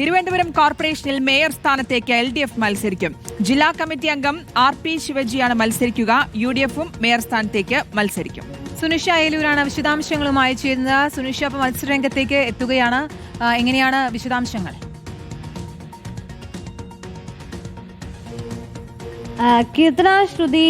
തിരുവനന്തപുരം കോർപ്പറേഷനിൽ മേയർ സ്ഥാനത്തേക്ക് L D F മത്സരിക്കും. ജില്ലാ കമ്മിറ്റി അംഗം ആർ പി ശിവജിയാണ് മത്സരിക്കുക. യു ഡി എഫും മേയർ സ്ഥാനത്തേക്ക് മത്സരിക്കും. സുനിഷ ഏലൂരാണ് വിശദാംശങ്ങളുമായി ചേരുന്നത്. സുനിഷ മത്സരരംഗത്തേക്ക് എത്തുകയാണ്. എങ്ങനെയാണ് വിശദാംശങ്ങൾ? Keerthana Sruthi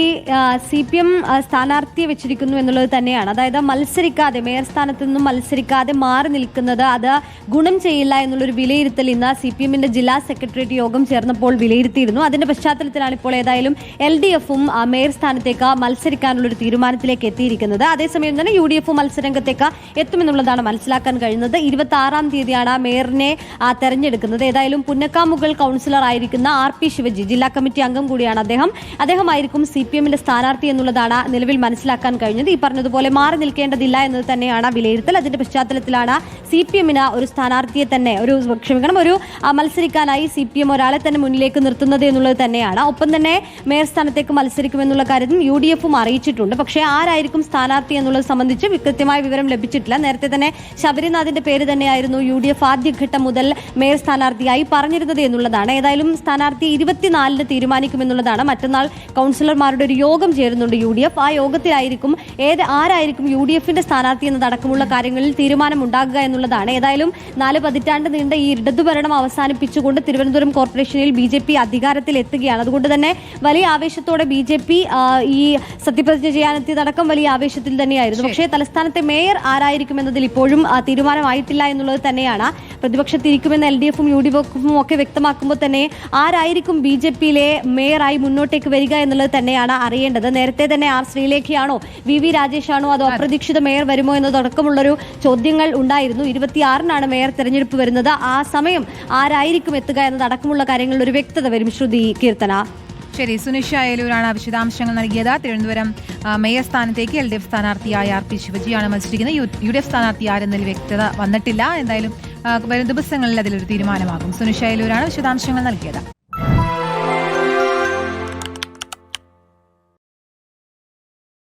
C P M സ്ഥാനാർത്ഥിയെ വെച്ചിരിക്കുന്നു എന്നുള്ളത് തന്നെയാണ്. അതായത് മത്സരിക്കാതെ മേയർ സ്ഥാനത്ത് നിന്നും മത്സരിക്കാതെ മാറി നിൽക്കുന്നത് അത് ഗുണം ചെയ്യില്ല എന്നുള്ളൊരു വിലയിരുത്തൽ ഇന്ന് സി പി എമ്മിന്റെ ജില്ലാ സെക്രട്ടേറിയറ്റ് യോഗം ചേർന്നപ്പോൾ വിലയിരുത്തിയിരുന്നു. അതിന്റെ പശ്ചാത്തലത്തിലാണ് ഇപ്പോൾ ഏതായാലും എൽ ഡി എഫും മേയർ സ്ഥാനത്തേക്ക് മത്സരിക്കാനുള്ളൊരു തീരുമാനത്തിലേക്ക് എത്തിയിരിക്കുന്നത്. അതേസമയം തന്നെ യു ഡി എഫും മത്സരരംഗത്തേക്ക് എത്തുമെന്നുള്ളതാണ് മനസ്സിലാക്കാൻ കഴിയുന്നത്. ഇരുപത്തി ആറാം തീയതിയാണ് മേയറിനെ തെരഞ്ഞെടുക്കുന്നത്. ഏതായാലും പുന്നക്കാമുകൾ കൗൺസിലർ ആയിരിക്കുന്ന ആർ പി ശിവജി ജില്ലാ കമ്മിറ്റി അംഗം കൂടിയാണ് അദ്ദേഹം. അദ്ദേഹമായിരിക്കും സി പി എമ്മിന്റെ സ്ഥാനാർത്ഥി എന്നുള്ളതാണ് നിലവിൽ മനസ്സിലാക്കാൻ കഴിഞ്ഞത്. ഈ പറഞ്ഞതുപോലെ മാറി നിൽക്കേണ്ടതില്ല എന്നത് തന്നെയാണ് വിലയിരുത്തൽ. അതിന്റെ പശ്ചാത്തലത്തിലാണ് സി പി എമ്മിന് ഒരു സ്ഥാനാർത്ഥിയെ തന്നെ ഒരു ക്ഷമിക്കണം ഒരു മത്സരിക്കാനായി സി പി എം ഒരാളെ തന്നെ മുന്നിലേക്ക് നിർത്തുന്നത് എന്നുള്ളത് തന്നെയാണ്. ഒപ്പം തന്നെ മേയർ സ്ഥാനത്തേക്ക് മത്സരിക്കുമെന്നുള്ള കാര്യത്തിൽ യു ഡി എഫും അറിയിച്ചിട്ടുണ്ട്. പക്ഷേ ആരായിരിക്കും സ്ഥാനാർത്ഥി എന്നുള്ളത് സംബന്ധിച്ച് കൃത്യമായ വിവരം ലഭിച്ചിട്ടില്ല. നേരത്തെ തന്നെ ശബരിനാഥിന്റെ പേര് തന്നെയായിരുന്നു യു ഡി എഫ് ആദ്യഘട്ടം മുതൽ മേയർ സ്ഥാനാർത്ഥിയായി പറഞ്ഞിരുന്നത് എന്നുള്ളതാണ്. ഏതായാലും സ്ഥാനാർത്ഥി ഇരുപത്തിനാലിന് തീരുമാനിക്കുമെന്നുള്ളതാണ് മറ്റന്നാൾ കൗൺസിലർമാരുടെ ഒരു യോഗം ചേരുന്നുണ്ട് യു ഡി എഫ്. ആ യോഗത്തിലായിരിക്കും ഏത് ആരായിരിക്കും യു ഡി എഫിന്റെ സ്ഥാനാർത്ഥി എന്നതടക്കമുള്ള കാര്യങ്ങളിൽ തീരുമാനമുണ്ടാകുക എന്നുള്ളതാണ്. ഏതായാലും നാല് പതിറ്റാണ്ട് നീണ്ട ഈ ഇടതുഭരണം അവസാനിപ്പിച്ചുകൊണ്ട് തിരുവനന്തപുരം കോർപ്പറേഷനിൽ ബി ജെ പി അധികാരത്തിൽ എത്തുകയാണ് അതുകൊണ്ട് തന്നെ വലിയ ആവേശത്തോടെ ബി ജെ പി ഈ സത്യപ്രതിജ്ഞ ചെയ്യാനെത്തിയതടക്കം വലിയ ആവേശത്തിൽ തന്നെയായിരുന്നു. പക്ഷേ തലസ്ഥാനത്തെ മേയർ ആരായിരിക്കും എന്നതിൽ ഇപ്പോഴും തീരുമാനമായിട്ടില്ല എന്നുള്ളത് തന്നെയാണ്. പ്രതിപക്ഷത്തിരിക്കുമെന്ന് എൽ ഡി എഫും യു ഡി എഫും ഒക്കെ വ്യക്തമാക്കുമ്പോൾ തന്നെ ആരായിരിക്കും ബി ജെ പിയിലെ മേയറായി മുന്നോട്ടേക്ക് വരിക എന്നുള്ളത് തന്നെയാണ് അറിയേണ്ടത്. നേരത്തെ തന്നെ ആർ ശ്രീലേഖയാണോ വി വി രാജേഷാണോ അതോ അപ്രതീക്ഷിത മേയർ വരുമോ എന്നതടക്കമുള്ളൊരു ചോദ്യങ്ങൾ ഉണ്ടായിരുന്നു. ഇരുപത്തിയാറിനാണ് മേയർ തെരഞ്ഞെടുപ്പ് വരുന്നത്. ആ സമയം ആരായിരിക്കും എത്തുക എന്നതടക്കമുള്ള കാര്യങ്ങളിൽ ഒരു വ്യക്തത വരും. ശ്രുതി കീർത്തന. ശരി സുനിഷ ഏലൂരാണ് വിശദാംശങ്ങൾ നൽകിയത്. തിരുവനന്തപുരം മേയർ സ്ഥാനത്തേക്ക് എൽ ഡി എഫ് സ്ഥാനാർത്ഥിയായ ആർ പി ശിവജിയാണ് മത്സരിക്കുന്നത്. യു ഡി എഫ് സ്ഥാനാർത്ഥി ആരെന്നതിൽ വ്യക്തത വന്നിട്ടില്ല. എന്തായാലും വരും ദിവസങ്ങളിൽ അതിലൊരു തീരുമാനമാകും. സുനിഷ ഏലൂരാണ് വിശദാംശങ്ങൾ നൽകിയത്.